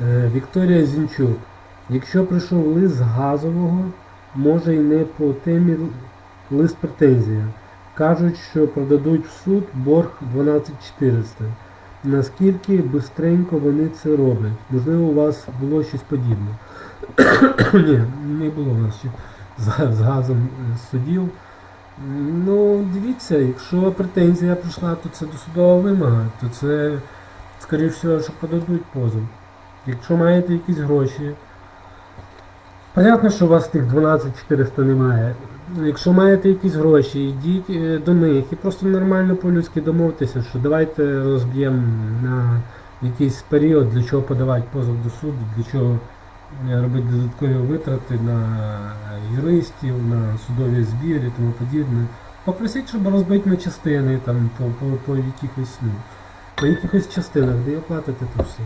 Е, Вікторія Зінчук. Якщо прийшов лист газового, може й не по темі лист претензія. Кажуть, що продадуть в суд борг 12400. Наскільки бистренько вони це роблять? Можливо, у вас було щось подібне. Ні, не було у нас ще з, з газом е, судів. Ну, дивіться, якщо претензія прийшла, то це досудова вимога, то це, скоріш всього, що подадуть позов. Якщо маєте якісь гроші, понятно, що у вас тих 12400 немає. Якщо маєте якісь гроші, йдіть е, до них і просто нормально по-людськи домовтеся, що давайте розб'ємо на якийсь період, для чого подавати позов до суду, для чого е, робити додаткові витрати на юристів, на судові збір і тому подібне. Попросіть, щоб розбити на частини там по, по, по якихось ну, по якихось частинах, де оплатите то все.